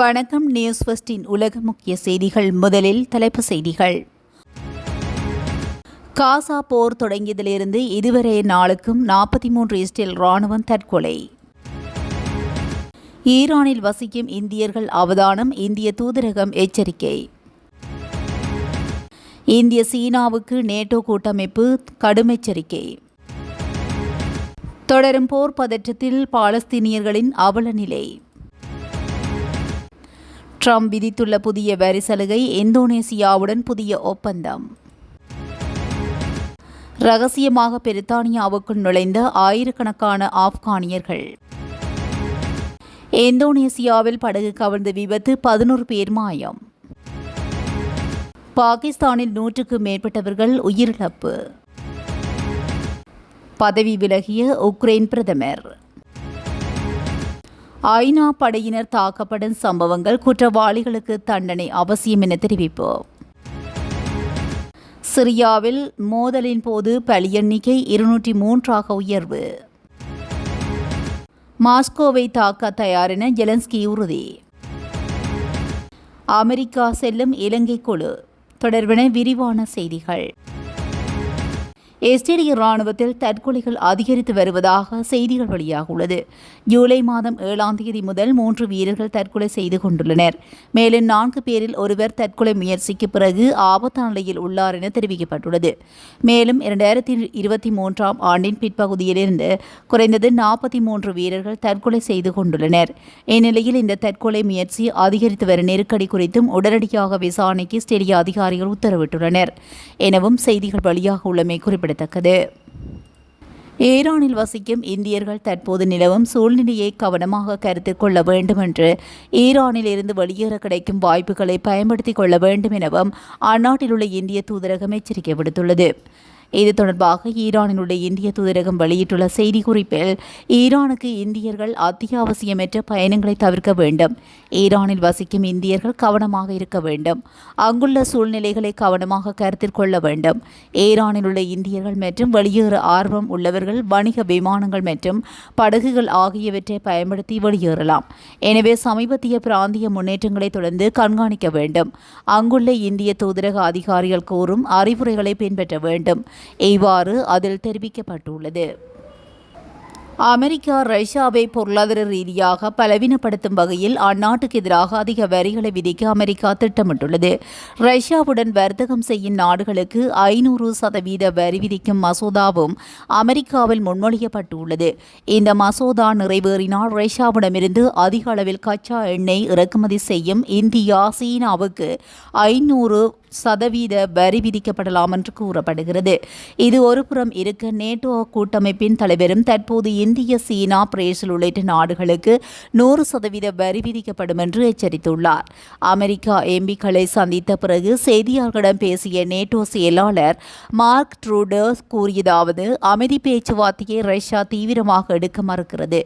வணக்கம் நியூஸ் ஃபஸ்டின் உலக முக்கிய செய்திகள். முதலில் தலைப்பு செய்திகள். காசா போர் தொடங்கியதிலிருந்து இதுவரை நாளுக்கும் நாற்பத்தி மூன்று இஸ்ரேல் ராணுவம் தற்கொலை. ஈரானில் வசிக்கும் இந்தியர்கள் அவதானம் இந்திய தூதரகம் எச்சரிக்கை. இந்திய சீனாவுக்கு நேட்டோ கூட்டமைப்பு கடும் எச்சரிக்கை. தொடரும் போர் பதற்றத்தில் பாலஸ்தீனியர்களின் அவல நிலை. ட்ரம்ப் விதித்துள்ள புதிய வரி சலுகை இந்தோனேசியாவுடன் புதிய ஒப்பந்தம். ரகசியமாக பிரித்தானியாவுக்குள் நுழைந்த ஆயிரக்கணக்கான ஆப்கானியர்கள். இந்தோனேசியாவில் படகு கவிழ்ந்த விபத்து பதினோரு பேர் மாயம். பாகிஸ்தானில் நூற்றுக்கு மேற்பட்டவர்கள் உயிரிழப்பு. பதவி விலகிய உக்ரைன் பிரதமர். ஐநா படையினர் தாக்கப்படும் சம்பவங்கள் குற்றவாளிகளுக்கு தண்டனை அவசியம் என தெரிவிப்பு சிரியாவில் மோதலின் போது பலி எண்ணிக்கை இருநூற்றி மூன்றாக உயர்வு. மாஸ்கோவை தாக்க தயாரென ஜெலன்ஸ்கி உறுதி. அமெரிக்கா செல்லும் இலங்கை குழு. தொடர்பென விரிவான செய்திகள். இஸ்ரேலிய ராணுவத்தில் தற்கொலைகள் அதிகரித்து வருவதாக செய்திகள் வெளியாகியுள்ளது. ஜூலை மாதம் ஏழாம் தேதி முதல் மூன்று வீரர்கள் தற்கொலை செய்து கொண்டுள்ளனர். மேலும் நான்கு பேரில் ஒருவர் தற்கொலை முயற்சிக்கு பிறகு ஆபத்தான நிலையில் உள்ளார் என தெரிவிக்கப்பட்டுள்ளது. மேலும் இரண்டாயிரத்தி இருபத்தி மூன்றாம் ஆண்டின் பிற்பகுதியிலிருந்து குறைந்தது நாற்பத்தி மூன்று வீரர்கள் தற்கொலை செய்து கொண்டுள்ளனர். இந்நிலையில் இந்த தற்கொலை முயற்சி அதிகரித்து வரும் நெருக்கடி குறித்தும் உடனடியாக விசாரணைக்கு இஸ்ரேலிய அதிகாரிகள் உத்தரவிட்டுள்ளனர். எனவும் செய்திகள் வெளியாக உள்ளமை குறிப்பிடத்தக்கது. ஈரானில் வசிக்கும் இந்தியர்கள் தற்போது நிலவும் சூழ்நிலையை கவனமாக கருத்தில் கொள்ள வேண்டும் என்று ஈரானில் இருந்து வெளியேற கிடைக்கும் வாய்ப்புகளை பயன்படுத்திக் கொள்ள வேண்டும் எனவும் அந்நாட்டில் உள்ள இந்திய தூதரகம் எச்சரிக்கை விடுத்துள்ளது. இது தொடர்பாக ஈரானில் உள்ள இந்திய தூதரகம் வெளியிட்டுள்ள செய்திக்குறிப்பில் ஈரானுக்கு இந்தியர்கள் அத்தியாவசியமற்ற பயணங்களை தவிர்க்க வேண்டும். ஈரானில் வசிக்கும் இந்தியர்கள் கவனமாக இருக்க வேண்டும். அங்குள்ள சூழ்நிலைகளை கவனமாக கருத்தில் கொள்ள வேண்டும். ஈரானில் உள்ள இந்தியர்கள் மற்றும் வெளியேற ஆர்வம் உள்ளவர்கள் வணிக விமானங்கள் மற்றும் படகுகள் ஆகியவற்றை பயன்படுத்தி வெளியேறலாம். எனவே சமீபத்திய பிராந்திய முன்னேற்றங்களை தொடர்ந்து கண்காணிக்க வேண்டும். அங்குள்ள இந்திய தூதரக அதிகாரிகள் கூறும் அறிவுரைகளை பின்பற்ற வேண்டும். இவ்வாறு அதில் தெரிவிக்கப்பட்டுள்ளது. அமெரிக்கா ரஷ்யாவை பொருளாதார ரீதியாக பலவீனப்படுத்தும் வகையில் அந்நாட்டுக்கு எதிராக அதிக வரிகளை விதிக்க அமெரிக்கா திட்டமிட்டுள்ளது. ரஷ்யாவுடன் வர்த்தகம் செய்யும் நாடுகளுக்கு ஐநூறு சதவீத வரி விதிக்கும் மசோதாவும் அமெரிக்காவில் முன்மொழியப்பட்டுள்ளது. இந்த மசோதா நிறைவேறினால் ரஷ்யாவிடமிருந்து அதிக அளவில் கச்சா எண்ணெய் இறக்குமதி செய்யும் இந்தியா சீனாவுக்கு ஐநூறு சதவீத வரி விதிக்கப்படலாம் என்று கூறப்படுகிறது. இது ஒருபுறம் இருக்க நேட்டோ கூட்டமைப்பின் தலைவரும் தற்போது இந்திய சீனா பிரேசில் உள்ளிட்ட நாடுகளுக்கு நூறு சதவீத வரி விதிக்கப்படும் என்று எச்சரித்துள்ளார். அமெரிக்கா எம்பிக்களை சந்தித்த பிறகு செய்தியாளர்களிடம் பேசிய நேட்டோ செயலாளர் மார்க் ட்ரூடர்ஸ் கூறியதாவது அமைதி பேச்சுவார்த்தையை ரஷ்யா தீவிரமாக எடுக்க மறுக்கிறது.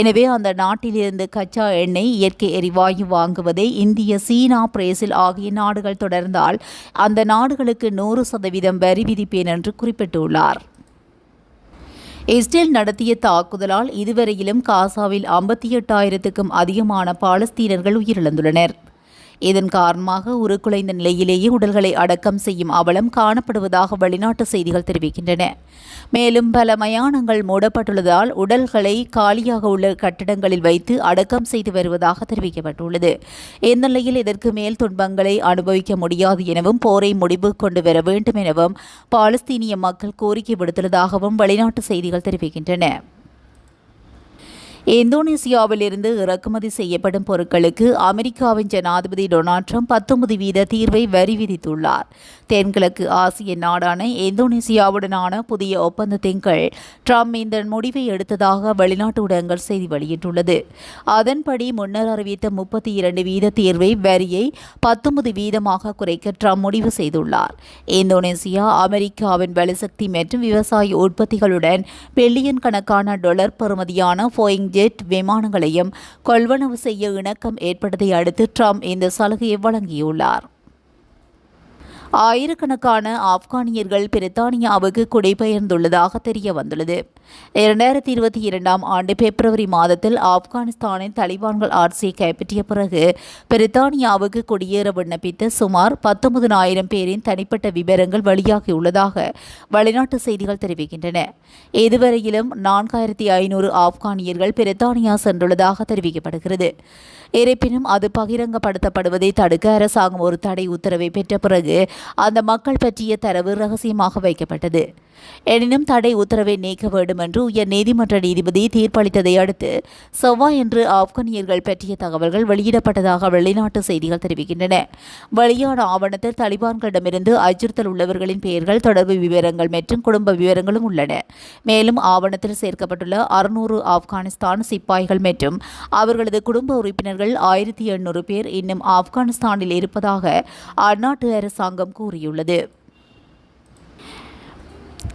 எனவே அந்த நாட்டிலிருந்து கச்சா எண்ணெய் இயற்கை எரிவாயு வாங்குவதை இந்திய சீனா பிரேசில் ஆகிய நாடுகள் தொடர்ந்தால் அந்த நாடுகளுக்கு நூறு சதவீதம் வரி விதிப்பேன் என்று குறிப்பிட்டுள்ளார். இஸ்ரேல் நடத்திய தாக்குதலால் இதுவரையிலும் காசாவில் ஐம்பத்தி எட்டாயிரத்துக்கும் அதிகமான பாலஸ்தீனர்கள் உயிரிழந்துள்ளனர். இதன் காரணமாக உருக்குலைந்த நிலையிலேயே உடல்களை அடக்கம் செய்யும் அவலம் காணப்படுவதாக வெளிநாட்டு செய்திகள் தெரிவிக்கின்றன. மேலும் பல மயானங்கள் மூடப்பட்டுள்ளதால் உடல்களை காலியாக உள்ள கட்டிடங்களில் வைத்து அடக்கம் செய்து வருவதாக தெரிவிக்கப்பட்டுள்ளது. இந்நிலையில் இதற்கு மேல் துன்பங்களை அனுபவிக்க முடியாது எனவும் போரை முடிவு கொண்டு வர வேண்டும் எனவும் பாலஸ்தீனிய மக்கள் கோரிக்கை விடுத்துள்ளதாகவும் வெளிநாட்டு செய்திகள் தெரிவிக்கின்றன. இந்தோனேசியாவிலிருந்து இறக்குமதி செய்யப்படும் பொருட்களுக்கு அமெரிக்காவின் ஜனாதிபதி டொனால்ட் ட்ரம்ப் பத்தொன்பது வீத தீர்வை வரி விதித்துள்ளார். தென்கிழக்கு ஆசிய நாடான இந்தோனேசியாவுடனான புதிய ஒப்பந்தத்தின் கீழ் ட்ரம்ப் இந்த முடிவை எடுத்ததாக வெளிநாட்டு ஊடகங்கள் செய்தி வெளியிட்டுள்ளது. அதன்படி முன்னர் அறிவித்த முப்பத்தி இரண்டு வீத தீர்வை வரியை பத்தொன்பது வீதமாக குறைக்க ட்ரம்ப் முடிவு செய்துள்ளார். இந்தோனேசியா அமெரிக்காவின் வலுசக்தி மற்றும் விவசாய உற்பத்திகளுடன் பில்லியன் கணக்கான டொலர் பெறுமதியான போயிங் ஜெட் விமானங்களையும் கொள்வனவு செய்ய இணக்கம் ஏற்பட்டதை அடுத்து ட்ரம்ப் இந்த சலுகையை வழங்கியுள்ளார். ஆயிரக்கணக்கான ஆப்கானியர்கள் பிரித்தானியாவுக்கு குடிபெயர்ந்துள்ளதாக தெரிய வந்துள்ளது இரண்டாயிரத்தி இருபத்தி இரண்டாம் ஆண்டு பிப்ரவரி மாதத்தில் ஆப்கானிஸ்தானின் தலிபான்கள் ஆட்சியை கைப்பற்றிய பிறகு பிரித்தானியாவுக்கு குடியேற விண்ணப்பித்த சுமார் பத்தொன்பதாயிரம் பேரின் தனிப்பட்ட விவரங்கள் வெளியாகியுள்ளதாக வெளிநாட்டு செய்திகள் தெரிவிக்கின்றன. இதுவரையிலும் நான்காயிரத்தி ஐநூறு ஆப்கானியர்கள் பிரித்தானியா சென்றுள்ளதாக தெரிவிக்கப்படுகிறது. இருப்பினும் அது பகிரங்கப்படுத்தப்படுவதை தடுக்க அரசாங்கம் ஒரு தடை உத்தரவை பெற்ற பிறகு அந்த மக்கள் பற்றிய தரவு ரகசியமாக வைக்கப்பட்டது. எனினும் தடை உத்தரவை நீக்க வேண்டும் என்று உயர் நீதிமன்ற நீதிபதி தீர்ப்பளித்ததை அடுத்து செவ்வாயன்று ஆப்கானியர்கள் பற்றிய தகவல்கள் வெளியிடப்பட்டதாக வெளிநாட்டு செய்திகள் தெரிவிக்கின்றன. வெளியான ஆவணத்தில் தலிபான்களிடமிருந்து அச்சுறுத்தல் உள்ளவர்களின் பெயர்கள் தொடர்பு விவரங்கள் மற்றும் குடும்ப விவரங்களும் உள்ளன. மேலும் ஆவணத்தில் சேர்க்கப்பட்டுள்ள அறுநூறு ஆப்கானிஸ்தான் சிப்பாய்கள் மற்றும் அவர்களது குடும்ப உறுப்பினர்கள் ஆயிரத்தி எண்ணூறு பேர் இன்னும் ஆப்கானிஸ்தானில் இருப்பதாக அந்நாட்டு அரசாங்கம் கூறியுள்ளது.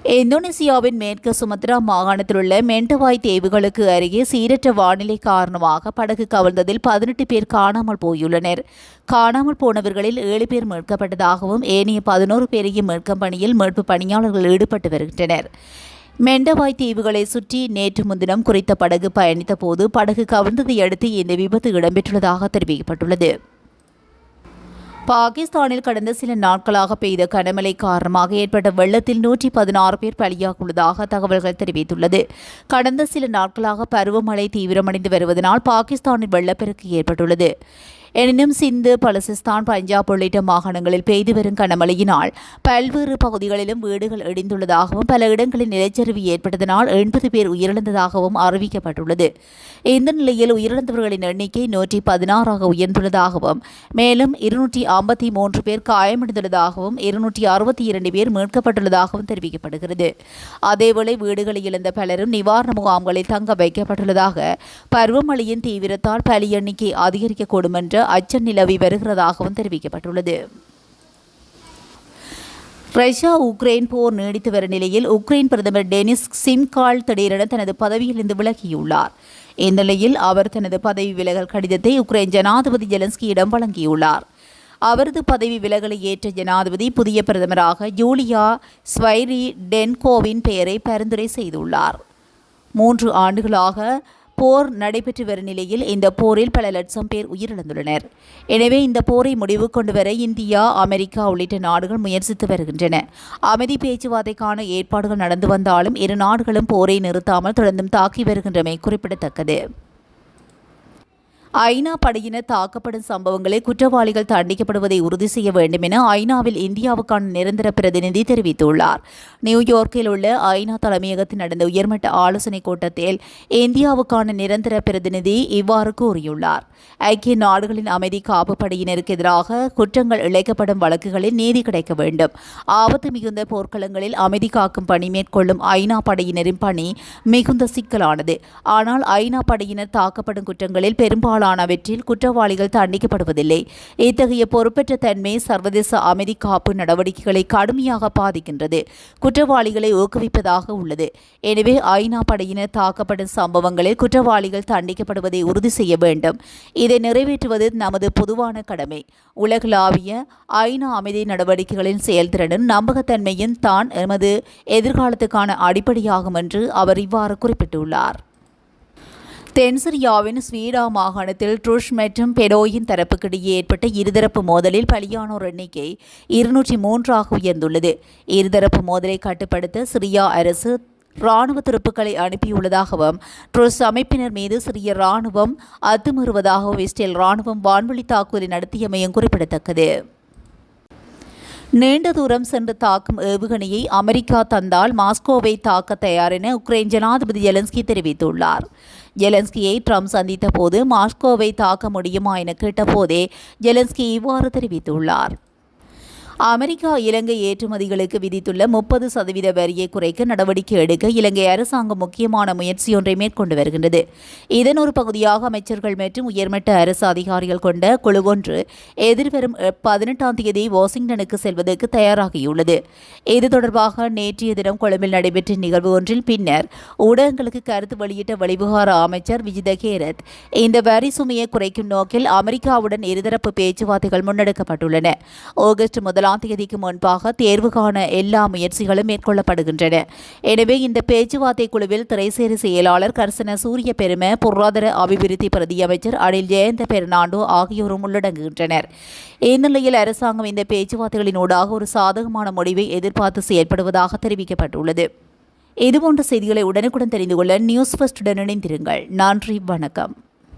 இந்தோனேசியாவின் மேற்கு சுமத்ரா மாகாணத்தில் உள்ள மெண்டவாய் தீவுகளுக்கு அருகே சீரற்ற வானிலை காரணமாக படகு கவிழ்ந்ததில் பதினெட்டு பேர் காணாமல் போயுள்ளனர். காணாமல் போனவர்களில் ஏழு பேர் மீட்கப்பட்டதாகவும் ஏனைய பதினோரு பேரையும் மீட்கும் பணியில் மீட்பு பணியாளர்கள் ஈடுபட்டு வருகின்றனர். மெண்டவாய் தீவுகளை சுற்றி நேற்று முன்தினம் குறித்த படகு பயணித்த போது படகு கவிழ்ந்ததை அடுத்து இந்த விபத்து இடம்பெற்றுள்ளதாக தெரிவிக்கப்பட்டுள்ளது. பாகிஸ்தானில் கடந்த சில நாட்களாக பெய்த கனமழை காரணமாக ஏற்பட்ட வெள்ளத்தில் நூற்றி பதினாறு பேர் பலியாகியுள்ளதாக தகவல்கள் தெரிவித்துள்ளது. கடந்த சில நாட்களாக பருவமழை தீவிரமடைந்து வருவதனால் பாகிஸ்தானில் வெள்ளப்பெருக்கு ஏற்பட்டுள்ளது. எனினும் சிந்து பலசிஸ்தான் பஞ்சாப் உள்ளிட்ட மாகாணங்களில் பெய்து வரும் கனமழையினால் பல்வேறு பகுதிகளிலும் வீடுகள் இடிந்துள்ளதாகவும் பல இடங்களில் நிலச்சரிவு ஏற்பட்டதனால் எண்பது பேர் உயிரிழந்ததாகவும் அறிவிக்கப்பட்டுள்ளது. இந்த நிலையில் உயிரிழந்தவர்களின் எண்ணிக்கை நூற்றி பதினாறாக உயர்ந்துள்ளதாகவும் மேலும் இருநூற்றி ஐம்பத்தி மூன்று பேர் காயமடைந்துள்ளதாகவும் இருநூற்றி அறுபத்தி இரண்டு பேர் மீட்கப்பட்டுள்ளதாகவும் தெரிவிக்கப்படுகிறது. அதேவேளை வீடுகளை இழந்த பலரும் நிவாரண முகாம்களில் தங்க வைக்கப்பட்டுள்ளதாக பருவமழையின் தீவிரத்தால் பலி எண்ணிக்கை அதிகரிக்கக்கூடும் என்ற அச்சம் நிலவி வருகிறதாகவும் தெரிவிக்கப்பட்டுள்ளது. ரஷ்யா உக்ரைன் போர் நீடித்து வரும் நிலையில் உக்ரைன் பிரதமர் டெனிஸ் சிம்கால் திடீரென தனது பதவியிலிருந்து விலகியுள்ளார். இந்நிலையில் அவர் தனது பதவி விலகல் கடிதத்தை உக்ரைன் ஜனாதிபதி ஜெலன்ஸ்கியிடம் வழங்கியுள்ளார். அவரது பதவி விலகலை ஏற்ற ஜனாதிபதி புதிய பிரதமராக ஜூலியா ஸ்வைரி டென்கோவின் பெயரை பரிந்துரை செய்துள்ளார். மூன்று ஆண்டுகளாக போர் நடைபெற்று வரும் நிலையில் இந்த போரில் பல லட்சம் பேர் உயிரிழந்துள்ளனர். எனவே இந்த போரை முடிவு கொண்டு வர இந்தியா அமெரிக்கா உள்ளிட்ட நாடுகள் முயற்சித்து வருகின்றன. அமைதி பேச்சுவார்த்தைக்கான ஏற்பாடுகள் நடந்து வந்தாலும் இரு நாடுகளும் போரை நிறுத்தாமல் தொடர்ந்தும் தாக்கி வருகின்றமை குறிப்பிடத்தக்கது. ஐநா படையினர் தாக்கப்படும் சம்பவங்களில் குற்றவாளிகள் தண்டிக்கப்படுவதை உறுதி செய்ய வேண்டும் என ஐநாவில் இந்தியாவுக்கான நிரந்தர பிரதிநிதி தெரிவித்துள்ளார். நியூயார்க்கில் உள்ள ஐநா தலைமையகத்தில் நடந்த உயர்மட்ட ஆலோசனைக் கூட்டத்தில் இந்தியாவுக்கான நிரந்தர பிரதிநிதி இவ்வாறு கூறியுள்ளார். ஐக்கிய நாடுகளின் அமைதி காப்பு படையினருக்கு எதிராக குற்றங்கள் இழைக்கப்படும் வழக்குகளில் நீதி கிடைக்க வேண்டும். ஆபத்து மிகுந்த போர்க்களங்களில் அமைதி காக்கும் பணி மேற்கொள்ளும் ஐநா படையினரின் பணி மிகுந்த சிக்கலானது. ஆனால் ஐநா படையினர் தாக்கப்படும் குற்றங்களில் பெரும்பாலும் பெரும்பாலானவற்றில் குற்றவாளிகள் தண்டிக்கப்படுவதில்லை. இத்தகைய பொறுப்பற்ற தன்மை சர்வதேச அமைதி காப்பு நடவடிக்கைகளை கடுமையாக பாதிக்கின்றது. குற்றவாளிகளை ஊக்குவிப்பதாக உள்ளது. எனவே ஐநா படையினர் தாக்கப்படும் சம்பவங்களில் குற்றவாளிகள் தண்டிக்கப்படுவதை உறுதி செய்ய வேண்டும். இதை நிறைவேற்றுவது நமது பொதுவான கடமை. உலகளாவிய ஐநா அமைதி நடவடிக்கைகளின் செயல்திறனும் நம்பகத்தன்மையும் தான் எமது எதிர்காலத்துக்கான அடிப்படையாகும் என்று அவர் இவ்வாறு குறிப்பிட்டுள்ளார். தென்சிரியாவின் ஸ்வீடா மாகாணத்தில் ட்ருஷ் மற்றும் பெடோயின் தரப்புக்கிடையே ஏற்பட்ட இருதரப்பு மோதலில் பலியானோர் எண்ணிக்கை இருநூற்றி மூன்றாக உயர்ந்துள்ளது. இருதரப்பு மோதலை கட்டுப்படுத்த சிரியா அரசு இராணுவ துருப்புக்களை அனுப்பியுள்ளதாகவும் ட்ருஸ் அமைப்பினர் மீது சிறிய இராணுவம் அத்துமீறுவதாகவும் இஸ்ரேல் இராணுவம் வான்வழி தாக்குதலை நடத்தியமையும் குறிப்பிடத்தக்கது. நீண்ட தூரம் சென்று தாக்கும் ஏவுகணையை அமெரிக்கா தந்தால் மாஸ்கோவை தாக்க தயார் என உக்ரைன் ஜனாதிபதி ஜெலன்ஸ்கி தெரிவித்துள்ளார். ஜெலன்ஸ்கியை ட்ரம்ப் சந்தித்த போது மாஸ்கோவை தாக்க முடியுமா என கேட்டபோதே ஜெலன்ஸ்கி இவ்வாறு தெரிவித்துள்ளார். அமெரிக்கா இலங்கை ஏற்றுமதிகளுக்கு விதித்துள்ள முப்பது சதவீத வரியை குறைக்க நடவடிக்கை எடுக்க இலங்கை அரசாங்கம் முக்கியமான முயற்சியொன்றை மேற்கொண்டு வருகின்றது. இதன் ஒரு பகுதியாக அமைச்சர்கள் மற்றும் உயர்மட்ட அரசு அதிகாரிகள் கொண்ட குழு ஒன்று எதிர்வரும் பதினெட்டாம் தேதி வாஷிங்டனுக்கு செல்வதற்கு தயாராகியுள்ளது. இது தொடர்பாக நேற்றைய தினம் கொழும்பில் நடைபெற்ற நிகழ்வு ஒன்றில் பின்னர் ஊடகங்களுக்கு கருத்து வெளியிட்ட வெளிவிவகார அமைச்சர் விஜித கேரத் இந்த வரி சுமையை குறைக்கும் நோக்கில் அமெரிக்காவுடன் இருதரப்பு பேச்சுவார்த்தைகள் முன்னெடுக்கப்பட்டுள்ளன. ஆகஸ்ட் முதல் முதலாம் தேதிக்கு முன்பாக தேர்வுக்கான எல்லா முயற்சிகளும் மேற்கொள்ளப்படுகின்றன. எனவே இந்த பேச்சுவார்த்தை குழுவில் திரைசேரி செயலாளர் கர்சன சூரிய பெரும பொருளாதார அபிவிருத்தி பிரதி அமைச்சர் அனில் ஜெயந்த பெர்னாண்டோ ஆகியோரும் உள்ளடங்குகின்றனர். இந்நிலையில் அரசாங்கம் இந்த பேச்சுவார்த்தைகளினூடாக ஒரு சாதகமான முடிவை எதிர்பார்த்து செயற்படுவதாக தெரிவிக்கப்பட்டுள்ளது. இதுபோன்ற செய்திகளை உடனுக்குடன் தெரிந்து கொள்ள நியூஸ் ஃபர்ஸ்டுடன் இணைந்திருங்கள். நன்றி வணக்கம்.